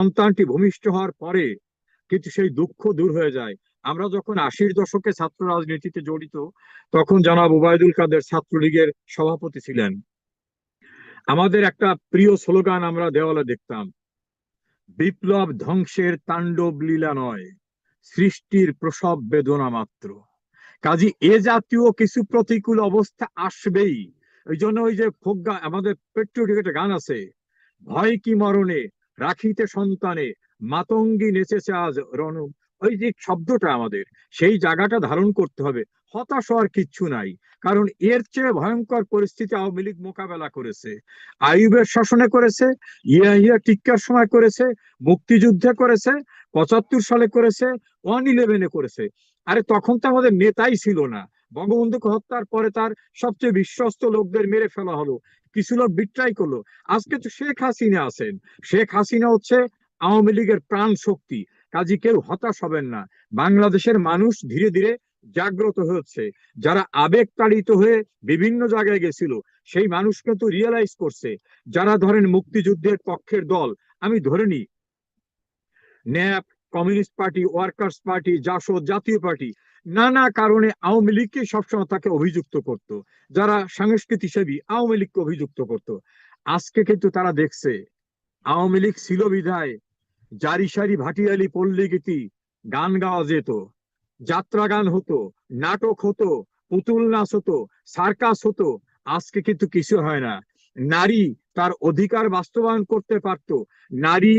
সন্তানটি ভূমিষ্ঠ হওয়ার পরে কিন্তু সেই দুঃখ দূর হয়ে যায়। আমরা যখন আশির দশকে ছাত্র রাজনীতিতে জড়িত, তখন জনাব উবায়দুল কাদের ছাত্রলীগের সভাপতি ছিলেন। আমাদের একটা প্রিয় স্লোগান আমরা দেওয়ালে দেখতাম, বিপ্লব ধ্বংসের তাণ্ডব লীলা নয়, সৃষ্টির প্রসব বেদনা মাত্র। কাজী এ জাতীয় কিছু প্রতিকূল অবস্থা আসবেই। ওই জন্য ওই যে ফোক গা- আমাদের পেট্রোটিক একটা গান আছে, ভয় কি মরণে রাখিতে সন্তানে মাতঙ্গী নেচেছে আজ রণ ওই যে শব্দটা আমাদের, সেই জায়গাটা ধারণ করতে হবে। হতাশ হওয়ার কিচ্ছু নাই, কারণ এর চেয়ে ভয়ঙ্কর পরিস্থিতি আওয়ামী লীগ মোকাবেলা করেছে। আইয়ুবের শাসনে করেছে, ইয়াহিয়া টিক্কার সময় করেছে, মুক্তিযুদ্ধে করেছে, পঁচাত্তর সালে করেছে, ওয়ান ইলেভেনে করেছে। আরে তখন তো আমাদের নেতাই ছিল না। বঙ্গবন্ধুকে হত্যার পরে তার সবচেয়ে বিশ্বস্ত লোকদের মেরে ফেলা হলো। কিছু লোক বিট্রাই করল। আজকে তো শেখ হাসিনা আছেন। শেখ হাসিনা হচ্ছে আওয়ামী লীগের প্রাণ শক্তি। কাজী কেউ হতাশ হবেন না। বাংলাদেশের মানুষ ধীরে ধীরে জাগ্রত হচ্ছে। যারা আবেগ তাড়িত হয়ে বিভিন্ন জায়গায় গেছিল, সেই মানুষ কিন্তু রিয়েলাইজ করছে। যারা ধরেন মুক্তিযুদ্ধের পক্ষের দল, আমি ধরে নিই, NAP, communist party, workers party, Jasad, Jatiya party নানা কারণে আওয়ামী লীগকে সবসময় তাকে অভিযুক্ত করত, যারা সাংস্কৃতিক সেবী আওয়ামী লীগকে অভিযুক্ত করত। আজকে কিন্তু তারা দেখছে, আওয়ামী লীগ ছিল বিধায় জারি সারি ভাটিয়ালি পল্লী গীতি গান গাওয়া যেত, যাত্রা গান হতো, নাটক হতো, পুতুল নাচ হতো, সার্কাস হতো, আজকে কিন্তু কিছু হয় না। নারী তার অধিকার বাস্তবায়ন করতে পারতো, নারী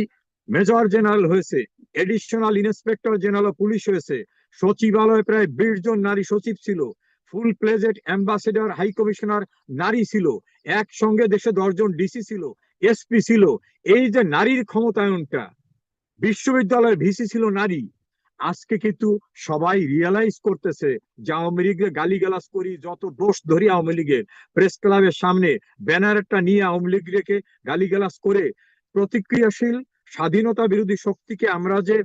মেজর জেনারেল হয়েছে, এডিশনাল ইন্সপেক্টর জেনারেল পুলিশ হয়েছে সচিবালয়ে প্রায় বিশ জন নারী সচিব ছিল। Full pledged ambassador, high commissioner নারী ছিল। একসঙ্গে দেশে দশজন ডিসি ছিল, এসপি ছিল। এই যে নারীর ক্ষমতায়নটা, বিশ্ববিদ্যালয়ের ভিসি ছিল নারী। আজকে কিন্তু সবাই রিয়েলাইজ করতেছে যে আওয়ামী লীগের গালিগালাজ করি, যত দোষ ধরি আওয়ামী লীগের। প্রেস ক্লাবের সামনে ব্যানারটা নিয়ে আওয়ামী লীগ রেখে গালিগালাজ করে প্রতিক্রিয়াশীল স্বাধীনতা বিরোধী শক্তিকে আমরা যে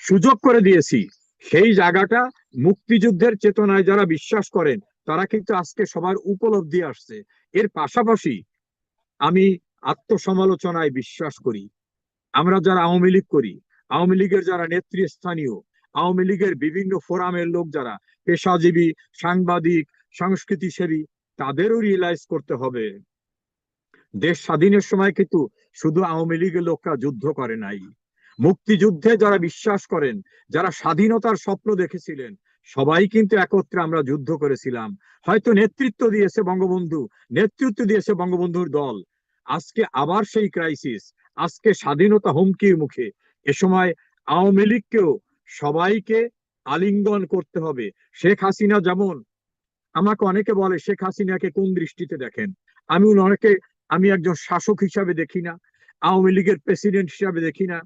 সুযোগ করে দিয়েছি সেই জায়গাটা মুক্তিযুদ্ধের চেতনায় যারা বিশ্বাস করেন, তারা কিন্তু আজকে সবার উপলব্ধি আসছে। এর পাশাপাশি আমি আত্মসমালোচনায় বিশ্বাস করি। আমরা যারা আওয়ামী লীগ করি, আওয়ামী লীগের যারা নেতৃস্থানীয়, আওয়ামী লীগের বিভিন্ন ফোরামের লোক যারা, পেশাজীবী, সাংবাদিক সংস্কৃতি সেবী তাদেরও রিয়েলাইজ করতে হবে। দেশ স্বাধীনের সময় কিন্তু শুধু আওয়ামী লীগের লোকরা যুদ্ধ করে নাই। মুক্তিযুদ্ধে যারা বিশ্বাস করেন, যারা স্বাধীনতার স্বপ্ন দেখেছিলেন, সবাই কিন্তু একত্রে আমরা যুদ্ধ করেছিলাম। হয়তো নেতৃত্ব দিয়েছে বঙ্গবন্ধু, নেতৃত্ব দিয়েছে বঙ্গবন্ধুর দল। আজকে আবার সেই ক্রাইসিস আজকে স্বাধীনতা হুমকির মুখে। এ সময় আওয়ামী লীগকেও সবাইকে আলিঙ্গন করতে হবে। শেখ হাসিনা যেমন, আমাকে অনেকে বলে, শেখ হাসিনাকে কোন দৃষ্টিতে দেখেন? আমি অনেকে আমি একজন শাসক হিসাবে দেখি না, আওয়ামী লীগের প্রেসিডেন্ট হিসাবে দেখি না।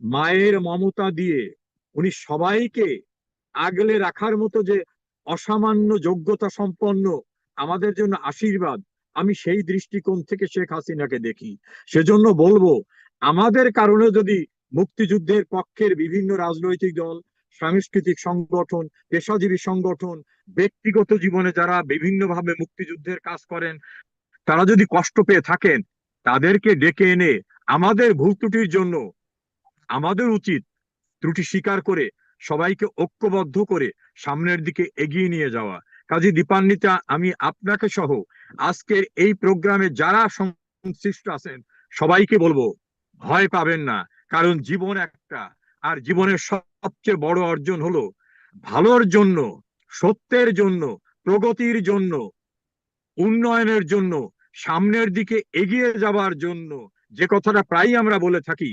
মায়ের মমতা দিয়ে উনি সবাইকে আগলে রাখার মতো যে অসামান্য যোগ্যতা সম্পন্ন আমাদের জন্য আশীর্বাদ, আমি সেই দৃষ্টিকোণ থেকে শেখ হাসিনাকে দেখি। সেজন্য বলব, আমাদের কারণে যদি মুক্তিযুদ্ধের পক্ষের বিভিন্ন রাজনৈতিক দল, সাংস্কৃতিক সংগঠন, পেশাজীবী সংগঠন, ব্যক্তিগত জীবনে যারা বিভিন্নভাবে মুক্তিযুদ্ধের কাজ করেন, তারা যদি কষ্ট পেয়ে থাকেন, তাদেরকে ডেকে এনে আমাদের ভুল জন্য আমাদের উচিত ত্রুটি স্বীকার করে সবাইকে ঐক্যবদ্ধ করে সামনের দিকে এগিয়ে নিয়ে যাওয়া। কাজী দীপান্বিতা, আমি আপনাকে সহ আজকের এই প্রোগ্রামে যারা সংশ্লিষ্ট আছেন, সবাইকে বলব, ভয় পাবেন না। কারণ জীবন একটা, আর জীবনের সবচেয়ে বড় অর্জন হলো ভালোর জন্য, সত্যের জন্য, প্রগতির জন্য, উন্নয়নের জন্য, সামনের দিকে এগিয়ে যাবার জন্য। যে কথাটা প্রায় আমরা বলে থাকি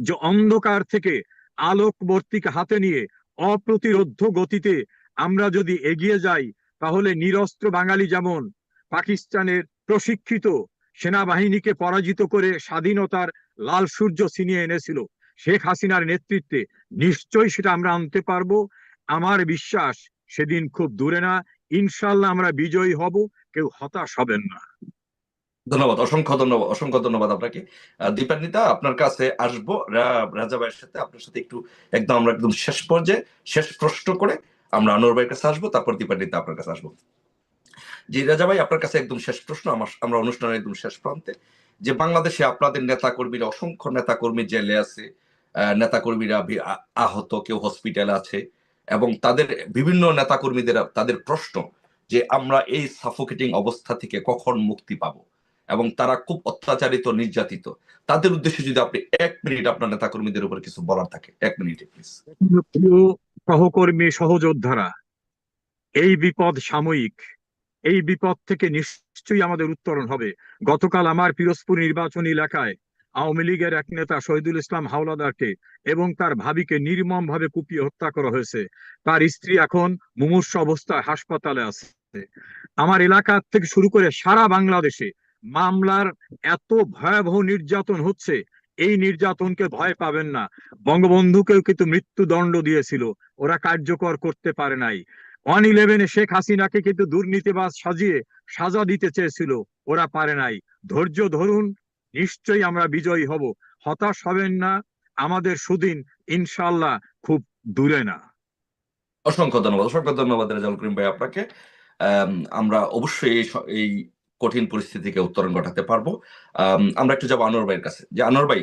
যে অন্ধকার থেকে আলোকবর্তিকে হাতে নিয়ে অপ্রতিরোধ্য গতিতে আমরা যদি এগিয়ে যাই, তাহলে নিরস্ত্র বাঙালি যেমন পাকিস্তানের প্রশিক্ষিত সেনাবাহিনীকে পরাজিত করে স্বাধীনতার লাল সূর্য ছিনিয়ে এনেছিল, শেখ হাসিনার নেতৃত্বে নিশ্চয়ই সেটা আমরা আনতে পারব। আমার বিশ্বাস সেদিন খুব দূরে না ইনশাল্লাহ আমরা বিজয়ী হব, কেউ হতাশ হবেন না। ধন্যবাদ, অসংখ্য ধন্যবাদ অসংখ্য ধন্যবাদ আপনাকে। দীপান্বিতা, আপনার কাছে আসব। রাজা ভাইয়ের সাথে আপনার সাথে একটু, একদম আমরা একদম শেষ পর্যায়ে, শেষ প্রশ্ন করে আমরা আনোয়ার ভাইয়ের কাছে আসব, তারপর দীপান্বিতা আপনার কাছে আসব। জি, রাজা ভাই, আপনার কাছে একদম শেষ প্রশ্ন, আমার আমরা অনুষ্ঠানের একদম শেষ প্রান্তে। যে বাংলাদেশে আপনাদের নেতাকর্মীরা, অসংখ্য নেতাকর্মী জেলে আছে বি- আ- আহত, কেউ হসপিটালে আছে, এবং তাদের বিভিন্ন নেতাকর্মীদের, তাদের প্রশ্ন যে আমরা এই সাফোকেটিং অবস্থা থেকে কখন মুক্তি পাবো? এবং তারা খুব অত্যাচারিত, নির্যাতিত। তাদের উদ্দেশ্যে যদি আপনি এক মিনিট আপনার নেতাকর্মীদের উপর কিছু বলার থাকে, এক মিনিটে প্লিজ সহকর্মী, সহযোদ্ধারা, এই বিপদ সাময়িক, এই বিপদ থেকে নিশ্চয়ই আমাদের উত্তরণ হবে। গতকাল আমার পিরোজপুর নির্বাচনী এলাকায় আওয়ামী লীগের এক নেতা শহীদুল ইসলাম হাওলাদারকে এবং তার ভাবিকে নির্মম ভাবে কুপিয়ে হত্যা করা হয়েছে। তার স্ত্রী এখন মুমূর্ষ অবস্থায় হাসপাতালে আছে। আমার এলাকা থেকে শুরু করে সারা বাংলাদেশে মামলার এত ভয়াবহ নির্যাতন হচ্ছে, এই নির্যাতনকে ভয় পাবেন না। বঙ্গবন্ধুকেও কিন্তু মৃত্যুদণ্ড দিয়েছিল, ওরা কার্যকর করতে পারে নাই। ওয়ান ইলেভেনে শেখ হাসিনাকে কিন্তু দুর্নীতিবাজ সাজিয়ে সাজা দিতে চেয়েছিল, ওরা পারে নাই। ধৈর্য ধরুন, নিশ্চয়ই আমরা বিজয়ী হব। হতাশ হবেন না, আমাদের সুদিন ইনশাল্লাহ খুব দূরে না। অসংখ্য ধন্যবাদ অসংখ্য ধন্যবাদ, রেজাউল করিম ভাই আপনাকে। আমরা অবশ্যই এই কঠিন পরিস্থিতি থেকে উত্তরণ ঘটাতে পারব। আমরা একটু যাব আনোয়ার ভাইয়ের কাছে। যে আনোয়ার ভাই।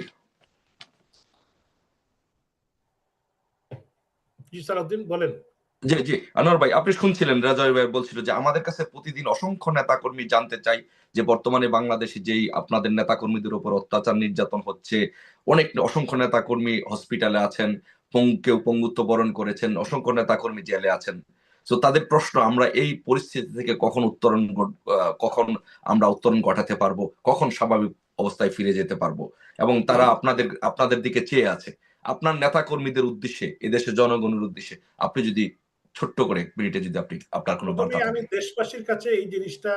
বলেন। জি জি আনোয়ার ভাই আপনি শুনছিলেন রেজাউল ভাই বলছিল যে আমাদের কাছে প্রতিদিন অসংখ্য নেতাকর্মী জানতে চাই যে বর্তমানে বাংলাদেশে যেই আপনাদের নেতাকর্মীদের উপর অত্যাচার নির্যাতন হচ্ছে অনেক অসংখ্য নেতাকর্মী হসপিটালে আছেন পঙ্গু কেউ পঙ্গুত্ব বরণ করেছেন অসংখ্য নেতাকর্মী জেলে আছেন। তো তাদের প্রশ্ন আমরা এই পরিস্থিতি থেকে কখন উত্তরণ কখন আমরা উত্তরণ ঘটাতে পারব? কখন স্বাভাবিক অবস্থায় ফিরে যেতে পারব? এবং তারা আপনাদের আপনাদের দিকে চেয়ে আছে। আপনার নেতাকর্মীদের উদ্দেশ্যে এদেশের জনগণের উদ্দেশ্যে আপনি যদি ছোট্ট করে এক মিনিটে যদি আপনি আপনার কোনো বার্তা আমি দেশবাসীর কাছে এই জিনিসটা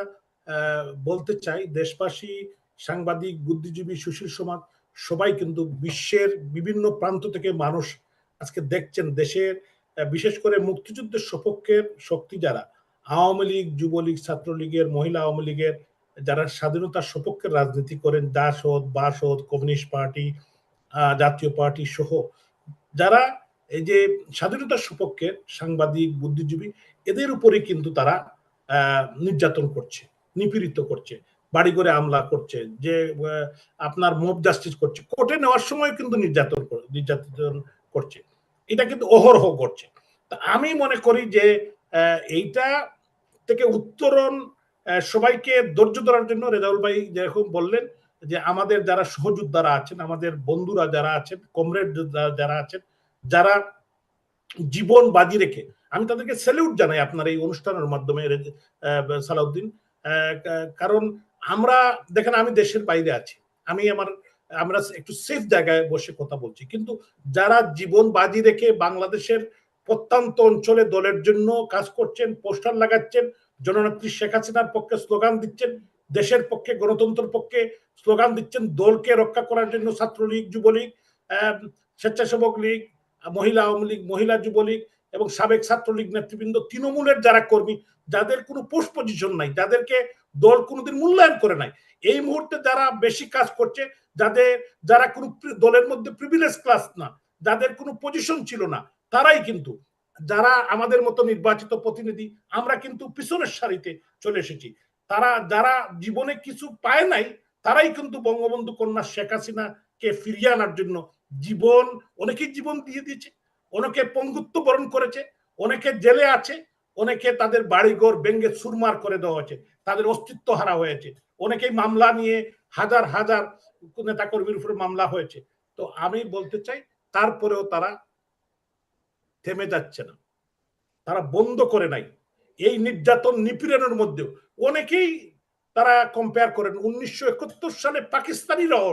আহ, বলতে চাই। দেশবাসী সাংবাদিক বুদ্ধিজীবী সুশীল সমাজ সবাই কিন্তু বিশ্বের বিভিন্ন প্রান্ত থেকে মানুষ আজকে দেখছেন। দেশের বিশেষ করে মুক্তিযুদ্ধের সপক্ষের শক্তি যারা, আওয়ামী লীগ, যুবলীগ, ছাত্রলীগের, মহিলা আওয়ামী লীগের, যারা স্বাধীনতার সপক্ষের রাজনীতি করেন, দাসদ, Basad, communist party Jatiya party সহ, যারা এই যে স্বাধীনতার সপক্ষের সাংবাদিক, বুদ্ধিজীবী, এদের উপরে কিন্তু তারা নির্যাতন করছে, নিপীড়িত করছে বাড়ি করে আমলা করছে, যে আপনার মোব জাস্টিস করছে, কোর্টে নেওয়ার সময় কিন্তু নির্যাতন নির্যাতন করছে। এটা কিন্তু অহরহ করছে। তা আমি মনে করি যে এইটা থেকে উত্তরণ সবাইকে ধৈর্য ধরার জন্য রেজাউল ভাই যেরকম বললেন যে, আমাদের যারা সহযোদ্ধারা আছেন, আমাদের বন্ধুরা যারা আছেন কমরেড যারা আছেন, যারা জীবন বাজি রেখে, আমি তাদেরকে স্যালিউট জানাই আপনার এই অনুষ্ঠানের মাধ্যমে সালাউদ্দিন কারণ আমরা, দেখেন আমি দেশের বাইরে আছি। আমি আমার আমরা একটু সেফ জায়গায় বসে কথা বলছি। কিন্তু যারা জীবন বাজি রেখে বাংলাদেশের প্রত্যন্ত অঞ্চলে দলের জন্য কাজ করছেন, পোস্টার লাগাচ্ছেন, জননেত্রী শেখ হাসিনার পক্ষে স্লোগান দিচ্ছেন, দেশের পক্ষে, গণতন্ত্রের পক্ষে স্লোগান দিচ্ছেন, দলকে রক্ষা করার জন্য ছাত্রলীগ, যুবলীগ স্বেচ্ছাসেবক লীগ, মহিলা আওয়ামী লীগ, মহিলা যুবলীগ এবং সাবেক ছাত্রলীগ নেতৃবৃন্দ তৃণমূলের যারা কর্মী, যাদের কোনো পোস্ট পজিশন নাই, যাদেরকে দল কোনোদিন মূল্যায়ন করে নাই, এই মুহূর্তে যারা বেশি কাজ করছে, যাদের, যারা কোনো দলের মধ্যে প্রিভিলেজ ক্লাস না, যাদের কোনো পজিশন ছিল না, তারাই কিন্তু, যারা আমাদের মতো নির্বাচিত প্রতিনিধি, আমরা কিন্তু পিছনের সারিতে চলে এসেছি। তারা, যারা জীবনে কিছু পায় নাই, তারাই কিন্তু বঙ্গবন্ধু কন্যা শেখ হাসিনাকে ফিরিয়ে আনার জন্য জীবন, অনেকেই জীবন দিয়ে দিয়েছে। অনেকে পঙ্গুত্ব বরণ করেছে অনেকে জেলে আছে অনেকে তাদের বাড়িঘর ব্যঙ্গে সুরমার করে দেওয়া হয়েছে, তাদের অস্তিত্ব হারা হয়েছে। অনেকেই মামলা নিয়ে হাজার হাজার নেতা কর্মীর উপরে মামলা হয়েছে। তো আমি বলতে চাই, তারপরেও তারা থেমে যাচ্ছে না। তারা বন্ধ করে নাই। এই নির্যাতন নিপীড়নের মধ্যেও অনেকেই তারা কম্পেয়ার করেন, উনিশশো একাত্তর সালে পাকিস্তানিরাও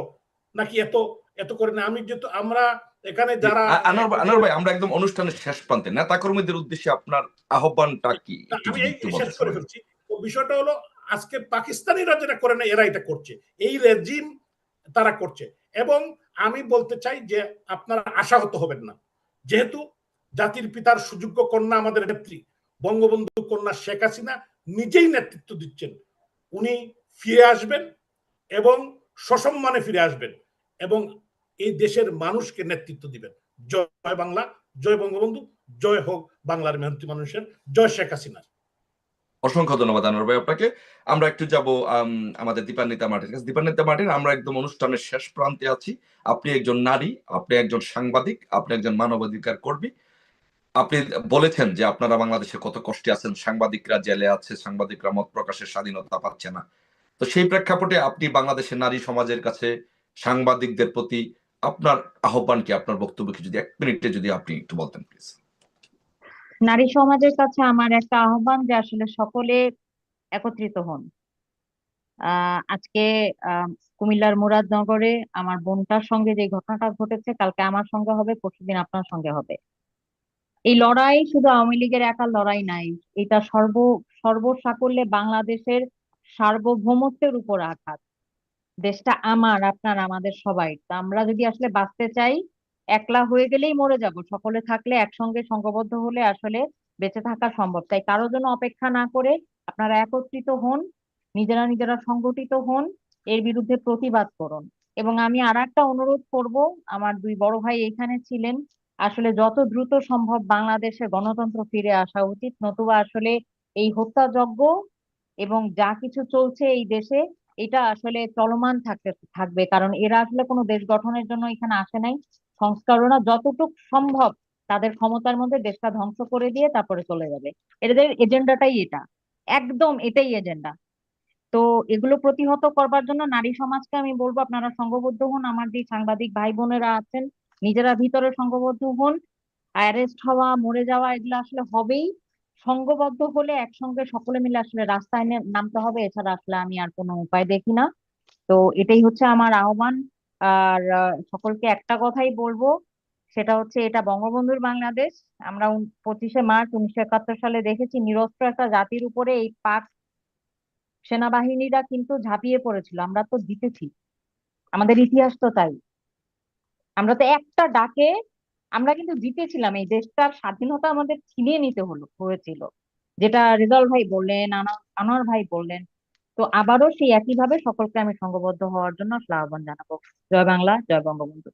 নাকি এত এত করে না। আমি যেহেতু, আমরা এখানে যারা আনোয়ার ভাই- আমরা একদম অনুষ্ঠানের শেষ প্রান্তে। নেতাকর্মীদের উদ্দেশ্যে আপনার আহ্বানটা কি? আমি শেষ করে ফেলছি। বিষয়টা হলো আজকে পাকিস্তানিরা যেটা করে না এরা এটা করছে। এই রেজিম তারা করছে। এবং আমি বলতে চাই যে আপনারা আশাহত হবেন না। যেহেতু জাতির পিতার সুযোগ্য কন্যা আমাদের নেত্রী বঙ্গবন্ধু কন্যা শেখ হাসিনা নিজেই নেতৃত্ব দিচ্ছেন। উনি ফিরে আসবেন এবং সসম্মানে ফিরে আসবেন। এবং এই দেশের মানুষকে নেতৃত্ব দিবেন। জয় বাংলা, জয় বঙ্গবন্ধু, জয় হোক বাংলার মেহনতি মানুষের, জয় শেখ হাসিনা অসংখ্য ধন্যবাদ, আনোয়ার ভাই, আপনাকে। আমরা একটু যাব আমাদের দীপান্বিতা মার্টিন কাছে। দীপান্বিতা মার্টিন আমরা একদম অনুষ্ঠানের শেষ প্রান্তে আছি। আপনি একজন নারী, আপনি একজন সাংবাদিক, আপনি একজন মানবাধিকার কর্মী। আপনি বলেছেন যে আপনারা বাংলাদেশে কত কষ্টে আছেন, সাংবাদিকরা জেলে আছে, সাংবাদিকরা মত প্রকাশের স্বাধীনতা পাচ্ছে না। তো সেই প্রেক্ষাপটে আপনি বাংলাদেশের নারী সমাজের কাছে সাংবাদিকদের প্রতি আপনার আহ্বান কি আপনার বক্তব্য কি যদি এক মিনিটে যদি আপনি একটু বলতেন প্লিজ নারী সমাজের কাছে আমার একটা আহ্বান যে আসলে সকলে একত্রিত হন। আজকে কুমিল্লার মুরাদনগরে আমার বোনটার সঙ্গে যে ঘটনাটা ঘটেছে, কালকে আমার সঙ্গে হবে, পরশুদিন আপনার সঙ্গে হবে। এই লড়াই শুধু আওয়ামী লীগের একা লড়াই নাই, এটা সর্ব, সর্বসাকল্যে বাংলাদেশের সার্বভৌমত্বের উপর আঘাত। দেশটা আমার, আপনার, আমাদের সবাই। আমরা যদি আসলে বাঁচতে চাই, একলা হয়ে গেলেই মরে যাব। সকলে থাকলে একসঙ্গে সংঘবদ্ধ হলে আসলে বেঁচে থাকা সম্ভব। তাই কারোর জন্য অপেক্ষা না করে আপনারা একত্রিত হন, নিজেরা নিজেরা সংগঠিত হন, এর বিরুদ্ধে প্রতিবাদ করুন। এবং আমি আর একটা অনুরোধ করব, আমার দুই বড় ভাই এখানে ছিলেন। আসলে যত দ্রুত সম্ভব বাংলাদেশে গণতন্ত্র ফিরে আসা উচিত। নতুবা আসলে এই হত্যাযজ্ঞ এবং যা কিছু চলছে এই দেশে এটা আসলে চলমান থাকতে, থাকবে। কারণ এরা আসলে কোনো দেশ গঠনের জন্য এখানে আসে নাই। সংস্কারণা যতটুক সম্ভব তাদের ক্ষমতার মধ্যে দেশটা ধ্বংস করে দিয়ে তারপরে চলে যাবে। এদের এজেন্ডাটাই এটা। একদম এটাই এজেন্ডা। তো এগুলো প্রতিহত করবার জন্য নারী সমাজকে আমি বলব, আপনারা সংঘবদ্ধ হন। আমার যে সাংবাদিক ভাই বোনেরা আছেন, নিজেরা ভিতরে সংঘবদ্ধ হন। অ্যারেস্ট হওয়া, মরে যাওয়া, এগুলো আসলে হবেই। সংঘবদ্ধ হলে একসঙ্গে সকলে মিলে আসলে রাস্তায় নামতে হবে, এছাড়া আসলে আমি আর কোনো উপায় দেখি না। তো এটাই হচ্ছে আমার আহ্বান। আর সকলকে একটা কথাই বলব, সেটা হচ্ছে এটা বঙ্গবন্ধুর বাংলাদেশ। আমরা পঁচিশে মার্চ উনিশশো একাত্তর সালে দেখেছি নিরস্ত্র একটা জাতির উপরে এই পাক সেনাবাহিনীরা কিন্তু ঝাঁপিয়ে পড়েছিল। আমরা তো জিতেছি। আমাদের ইতিহাস তো তাই। আমরা তো একটা ডাকে আমরা কিন্তু জিতেছিলাম, এই দেশটার স্বাধীনতা আমাদের ছিনিয়ে নিতে হলো, হয়েছিল। যেটা রেজাল ভাই বললেন, আনা- আনোয়ার ভাই বললেন, তো আবারও সেই একইভাবে সকলকে আমি সংঘবদ্ধ হওয়ার জন্য আহ্বান জানাব। জয় বাংলা, জয় বঙ্গবন্ধু।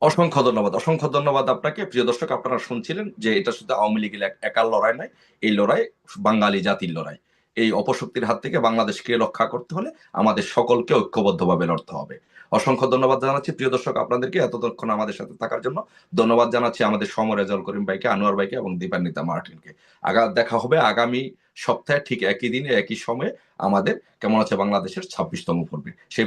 অসংখ্য ধন্যবাদ অসংখ্য ধন্যবাদ আপনাকে। প্রিয় দর্শক, আপনারা শুনছিলেন যে এটা শুধু আওয়ামী লীগের এক- একার লড়াই নয়, এই লড়াই বাঙালি জাতির লড়াই। এই অপশক্তির হাত থেকে বাংলাদেশকে রক্ষা করতে হলে আমাদের সকলকে ঐক্যবদ্ধভাবে লড়তে হবে। অসংখ্য ধন্যবাদ জানাচ্ছি। প্রিয় দর্শক, আপনাদেরকে এতক্ষণ আমাদের সাথে থাকার জন্য ধন্যবাদ জানাচ্ছি আমাদের সম রেজাল করিম ভাইকে, আনোয়ার ভাইকে এবং দীপান্বিতা মার্টিনকে। আগা, দেখা হবে আগামী সপ্তাহে ঠিক একই দিনে, একই সময়ে আমাদের কেমন আছে বাংলাদেশের ছাব্বিশতম পর্বে। সেই